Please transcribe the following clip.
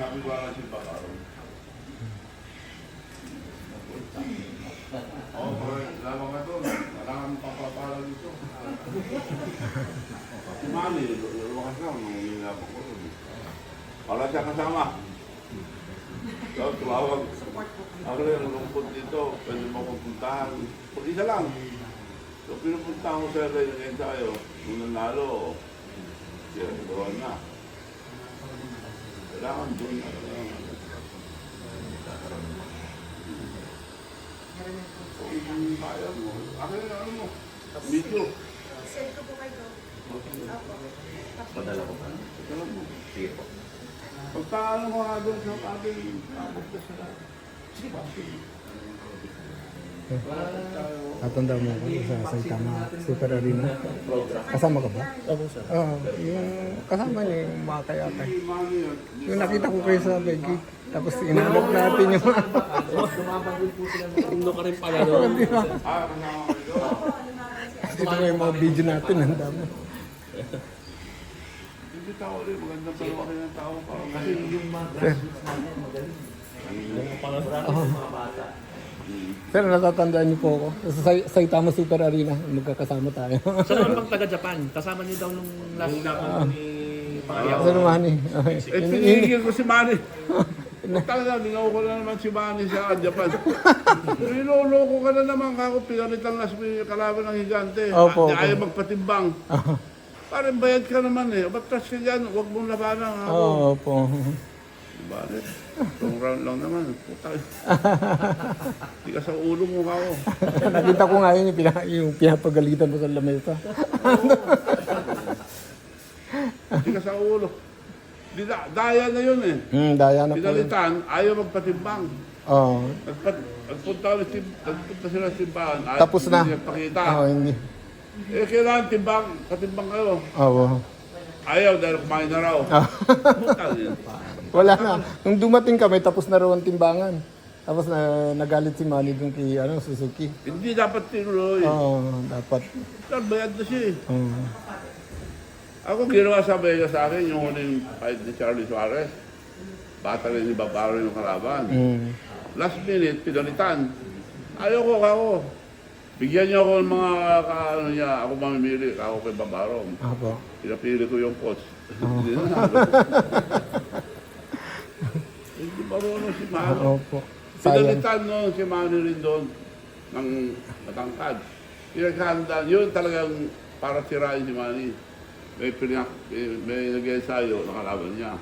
sabi ko lang si Bakaro. Oo, oh, lamang ka doon. Kailangan papapala dito. Si Manny, lumakas lang nung nilapang ko doon. Wala siya kasama. So, tumawag. Ako yung lungkot dito, pwede mo pupuntahan. Pag isa lang. So, pinupunta ko sa rin ng ensayo. Nung nanalo, siya, gawa na. Kailangan doon na. So, kung kaya mo, akin na ano mo, video. Send ko po kayo. Padala ko pa. Alam mo. Sige po. Pagkaano mo nga doon sa ating abot na sila. Sige ba? Sige. Tatanda mo ako sa Saitama Super Arena. Kasama ka ba? Opo, sir. Oo, yung kasama niya yung mga kayakay. Yung nakita ko kayo sa Becky. Tapos inalok natin yung mga... Indo ka rin pala doon. Ah, ko doon. Dito ko yung mga video natin. Ang dami. Hindi tao rin, magandang dalawa kayo ng tao pa. Kasi yung Pero natatandaan niyo po ako. Sa Sai- Saitama Super Arena. Magkakasama tayo. Sa naman pang taga-Japan, kasama niyo daw nung last na ni Pangyaw. Sa naman eh. Eh, pinigil ko si Manny. Talaga, linaw ko na naman si Manny sa Japan. Niloloko ka na naman kako, pinalitan na sa kalaban ng higante. Opo, opo. ayaw magpatimbang. Parang bayad ka naman eh. Ba't trust ka dyan? Huwag mong labanan ako. Oo po. Bakit? Itong round lang naman. Puta. Hindi ka sa ulo mo ako. Nakita ko nga yun yung, pina, yung pinapagalitan mo sa lamesa. Hindi ka sa ulo. Di da, daya na yun eh. Hmm, daya na. Pinalitan, ayaw magpatimbang. Oo. Nagpat, nagpunta, ulit nagpunta sila sa timbahan. ayaw Tapos na. hindi nagpakita. Oo, hindi. Eh, kailangan timbang, katimbang kayo. Oo. Ayaw dahil kumain na raw. Ah. Wala na. Nung dumating kami, tapos na raw ang timbangan. Tapos na nagalit si Manny dun kay ano, Suzuki. Hindi dapat tinuloy. Oo, dapat. Sir, bayad na siya eh. Oo. Ako ginawa sa Vega sa akin yung huling fight ni Charlie Suarez. Bata rin ni Babaro yung kalaban. Mm. Last minute, pinalitan. Ayaw ko ako. Bigyan niyo ako ng mga ka, ano niya, ako mamimili, ako kay Babaro. Apo. Pinapili ko yung coach. Hindi marunong si Manny. Opo. Sayang. Pinalitan noon si Manny rin doon ng matangkad. Pinaghandaan, yun talagang para sirain si Manny. May, pinak, may, may nag-ensayo, nakalaban niya.